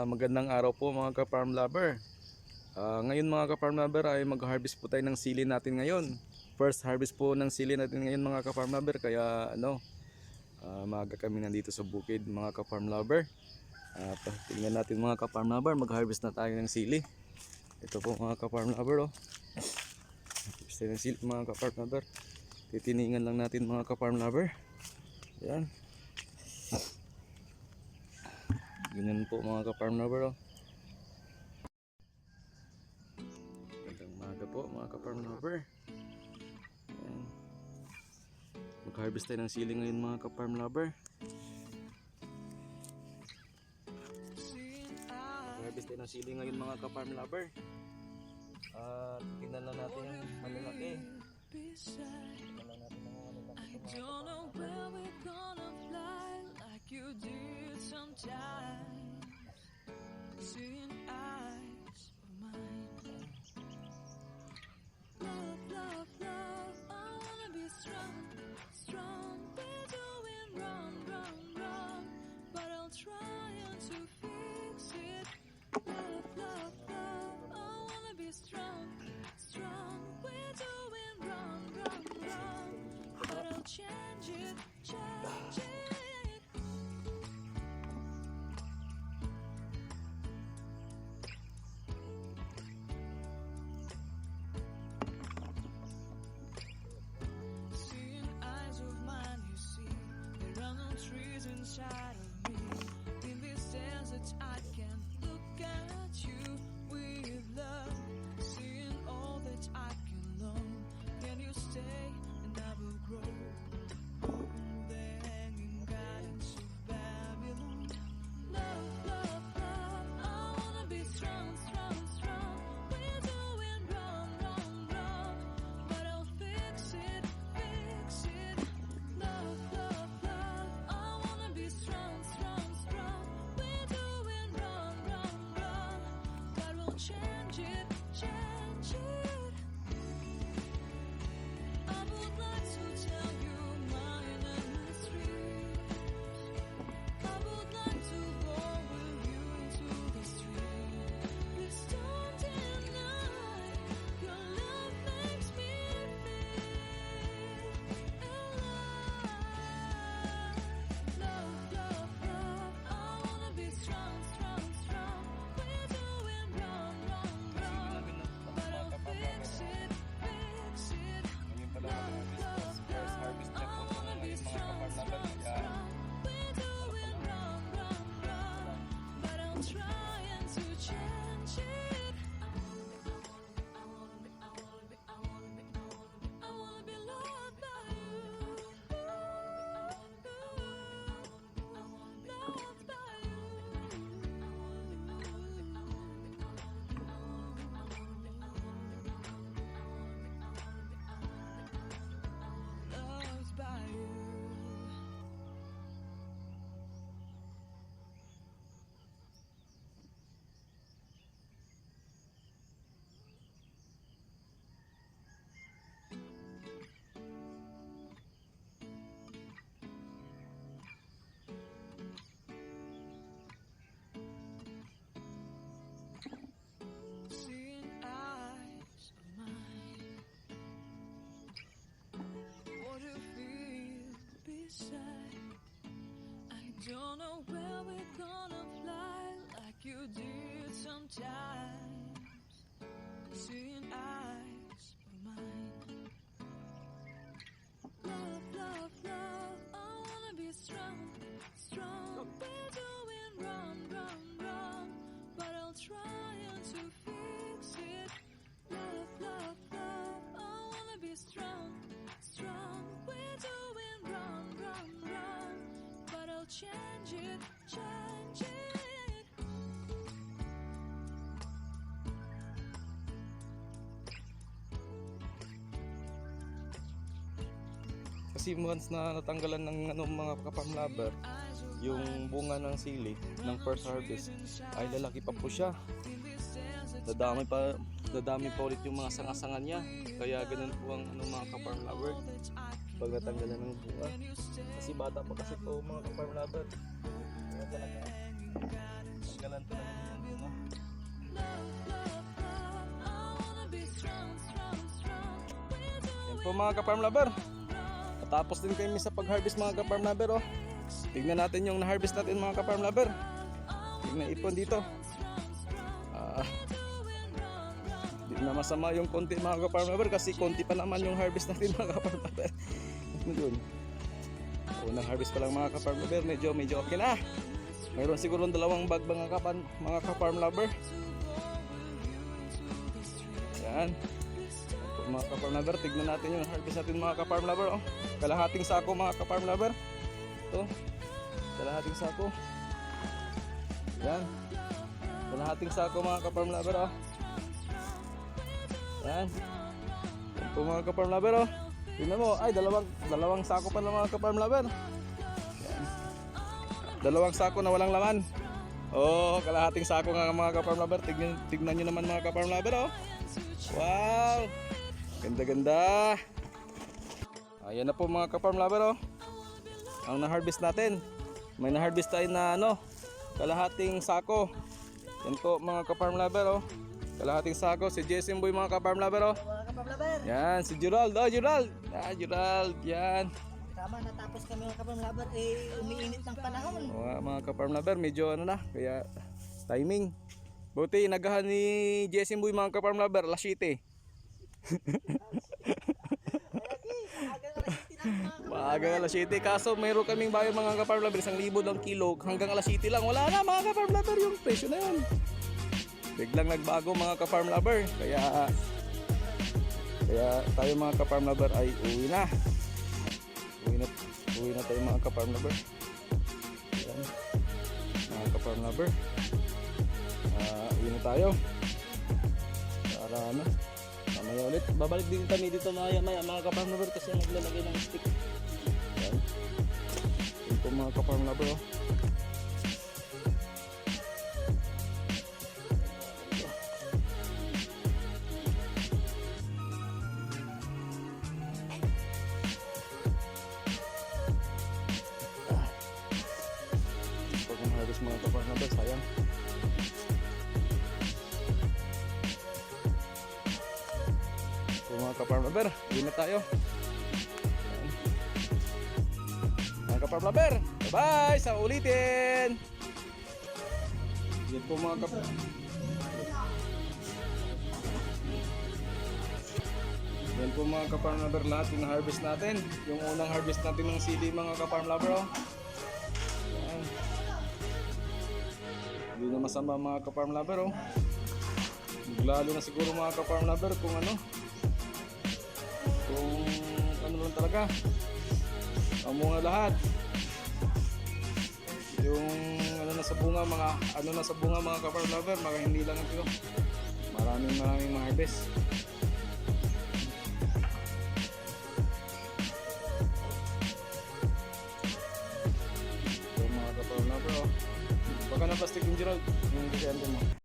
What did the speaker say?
Ah, magandang araw po mga ka-farm lover. Ah, ngayon mga ka-farm lover ay mag-harvest po tayo ng sili natin ngayon. First harvest po ng sili natin ngayon mga ka-farm lover kaya ano, ah, maaga kami nandito sa bukid mga ka-farm lover. Ah, tingnan natin mga ka-farm lover, mag-harvest na tayo ng sili. Ito po mga ka-farm lover oh. Harvest ng sili mga ka-farm lover. Titiningan lang natin mga ka-farm lover. Yan. Ganyan po mga ka-farm lover oh. Magandang umaga po mga ka-farm lover. Ayan. Mag-harvest tayo ng sili ngayon mga ka-farm lover. Mag-harvest tayo ng sili ngayon mga ka-farm lover. At tingnan lang natin yung malalaki. Tingnan lang natin ang malalaki mga Don't know where we're gonna shine. Beside. I don't know where we're gonna fly like you did sometimes. Seeing eyes of mine. Love, love, love. I wanna be strong, strong. We're doing wrong, wrong, wrong. But I'll try change it, change it. Kasi once na natanggalan ng ano, mga ka-farm lover, yung bunga ng sili ng first harvest ay lalaki pa po siya. Dadami pa dadami pa ulit yung mga sanga-sanga niya. Kaya ganun po ang ano, mga ka-farm lover. Pag ng bunga. Kasi bata pa kasi po mga ka-farm lover. Kaya talaga, tanggalan naman yung bunga. Po mga ka-farm lover. Natapos din kami sa pag-harvest mga ka-farm lover. Oh. Tignan natin yung na-harvest natin mga ka-farm lover. Tignan ipon dito. Ah, na masama yung konti mga ka-farm lover kasi konti pa naman yung harvest natin mga ka-farm lover. Yun. Unang harvest pa lang mga ka-farm lover, medyo medyo okay na. Mayroon siguro dalawang bag mga kapan mga ka-farm lover. Yan. Ito, mga ka-farm lover, tignan natin yung harvest natin mga ka-farm lover. Oh. Kalahating sako mga ka-farm lover. Ito. Kalahating sako. Yan. Kalahating sako mga ka-farm lover. Oh. Yan. Po mga ka-farm lover. Oh. Tingnan mo, ay dalawang dalawang sako pa ng mga ka-farm lover. Yan. Dalawang sako na walang laman. Oh, kalahating sako nga mga ka-farm lover. Tignan, tignan nyo naman mga ka-farm lover. Oh. Wow! Ganda-ganda! Ayan na po mga ka-farm lover oh. Ang na-harvest natin. May na-harvest tayo na ano, kalahating sako. Yan po mga ka-farm lover oh. Kalahating sako si Jason Boy mga ka-farm lover oh. Yan si Gerald. Oh, Gerald. Ah, Gerald. Yan. tama natapos kami mga kapamlaban, eh umiinit ng panahon. Mga, mga ka-farm lover, medyo ano na, kaya timing. Buti nagahan ni Jason Boy mga ka-farm lover, alas 7. Maaga alas 7 kaso mayroon kaming bayo mga ka-farm lover isang libo ng kilo hanggang alas 7 lang wala na mga ka-farm lover yung presyo na yun biglang nagbago mga ka-farm lover kaya kaya tayo mga ka-farm lover ay uwi na uwi na uwi na tayo mga ka-farm lover Ayan. mga ka-farm lover Ah, uwi na tayo para ano mamaya ulit babalik din kami dito maya maya mga ka-farm lover kasi naglalagay ng stick Ayan. Po mga ka-farm lover oh. Pag harvest mga lover sayang So mga lover, uwi na tayo. Mga lover, bye-bye! Sa ulitin! Yan po mga kap... Yan po mga ka-farm lover lahat yung harvest natin. Yung unang harvest natin ng sili mga ka-farm lover. Oh. Hindi na masama mga ka-farm lover. Oh. Lalo na siguro mga ka-farm lover kung ano, kung ano lang talaga ang bunga lahat yung ano na sa bunga mga ano na sa bunga mga kapar lover mga hindi lang ito maraming maraming mga kapar lover oh baka na plastic yung Gerald yung giganto mo